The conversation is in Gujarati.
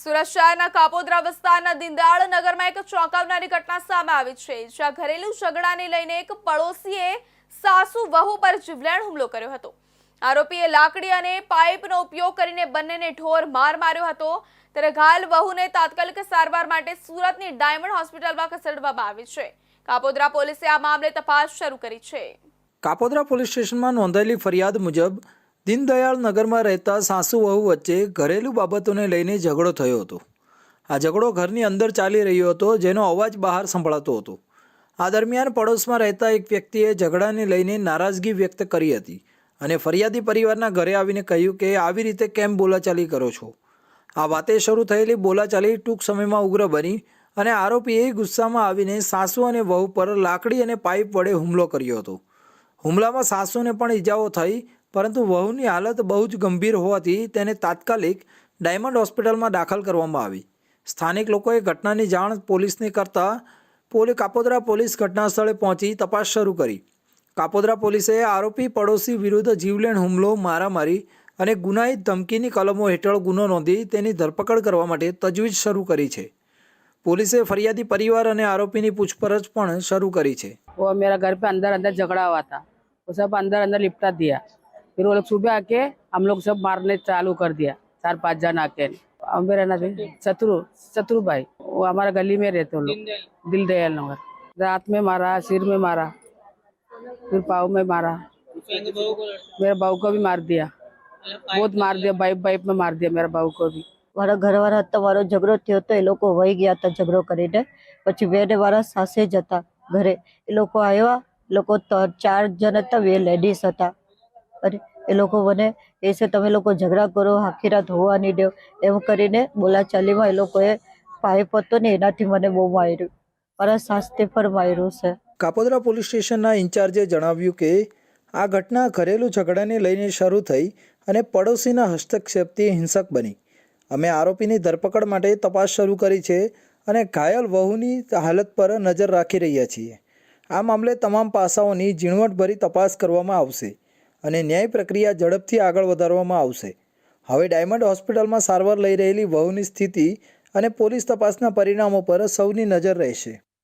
સુરત શહેરના કાપોદ્રા વિસ્તારના દિંદાળ નગરમાં એક ચોંકાવનારી ઘટના સામે આવી છે, જ્યાં ઘરેલું ઝઘડાને લઈને એક પડોશીએ સાસુ વહુ પર જીવલેણ હુમલો કર્યો હતો. આરોપીએ લાકડી અને પાઇપનો ઉપયોગ કરીને બંનેને ઢોર માર માર્યો હતો. ત્યારે ઘાયલ વહુને તાત્કાલિક સારવાર માટે સુરતની ડાયમંડ હોસ્પિટલમાં ખસેડવામાં આવી છે. કાપોદ્રા પોલીસે આ મામલે તપાસ શરૂ કરી છે. કાપોદ્રા પોલીસ સ્ટેશનમાં નોંધાયેલી ફરિયાદ મુજબ દીનદયાળ નગરમાં રહેતા સાસુ વહુ વચ્ચે ઘરેલું બાબતોને લઈને ઝઘડો થયો હતો. આ ઝઘડો ઘરની અંદર ચાલી રહ્યો હતો, જેનો અવાજ બહાર સંભળાતો હતો. આ દરમિયાન પડોશમાં રહેતા એક વ્યક્તિએ ઝઘડાને લઈને નારાજગી વ્યક્ત કરી હતી અને ફરિયાદી પરિવારના ઘરે આવીને કહ્યું કે, આવી રીતે કેમ બોલાચાલી કરો છો? આ વાતે શરૂ થયેલી બોલાચાલી ટૂંક સમયમાં ઉગ્ર બની અને આરોપીએ ગુસ્સામાં આવીને સાસુ અને વહુ પર લાકડી અને પાઇપ વડે હુમલો કર્યો હતો. હુમલામાં સાસુને પણ ઈજાઓ થઈ પરંતુ વહુની હાલત બહુ જ ગંભીર હોવાથી તેને તાત્કાલિક ડાયમંડ હોસ્પિટલમાં દાખલ કરવામાં આવી સ્થાનિક લોકોએ ઘટનાની જાણ પોલીસને કરતા પોલી કાપોદ્રા પોલીસ ઘટના સ્થળે પહોંચી તપાસ શરૂ કરી કાપોદ્રા પોલીસે આરોપી પડોશી વિરુદ્ધ જીવલેણ હુમલો મારામારી અને ગુનાહિત ધમકીની કલમો હેઠળ ગુનો નોંધી તેની ધરપકડ કરવા માટે તજવીજ શરૂ કરી છે પોલીસે ફરિયાદી પરિવાર અને આરોપીની પૂછપરછ પણ શરૂ કરી છે वो मेरा घर पे अंदर अंदर झगड़ा हुआ था वो सब अंदर अंदर लिपटा दिया फिर वो लोग सुबह आके हम लोग सब मारने चालू कर दिया चार पांच जन आके अब मेरा नाम है शत्रु शत्रु भाई वो हमारा गली में रहते हैं लोग दिल दयाल नगर रात में मारा सिर में मारा फिर पाँव में मारा मेरे बहू को भी मार दिया बहुत मार दिया बाइप बाइप में मार दिया मेरा बहू को भी મારા ઘરવાળા હતા મારો ઝઘડો થયો હતો એ લોકો વહી ગયા હતા ઝઘડો કરીને પછી બેને મારા સાસે જ હતા ઘરે એ લોકો આવ્યા એ લોકો ત- ચાર જણ હતા બે લેડીઝ હતા અને એ લોકો મને એ છે, તમે લોકો ઝઘડા કરો, આખી રાત હોવા નહીં દો. એમ કરીને બોલાચાલીમાં એ લોકોએ પાઇપ હતો ને એનાથી મને બહુ માર્યું. મારા સાસને પર માર્યું છે. કાપોદરા પોલીસ સ્ટેશનના ઇન્ચાર્જે જણાવ્યું કે, આ ઘટના ઘરેલું ઝઘડાને લઈને શરૂ થઈ અને પડોશીના હસ્તક્ષેપથી હિંસક બની. અમે આરોપીની ધરપકડ માટે તપાસ શરૂ કરી છે અને ઘાયલ વહુની હાલત પર નજર રાખી રહ્યા છીએ. આ મામલે તમામ પાસાઓની ઝીણવટભરી તપાસ કરવામાં આવશે. અને ન્યાય પ્રક્રિયા ઝડપથી આગળ વધારવામાં આવશે. હવે ડાયમંડ હોસ્પિટલમાં સારવાર લઈ રહેલી વહુની સ્થિતિ અને પોલીસ તપાસના પરિણામો પર સૌની નજર રહેશે.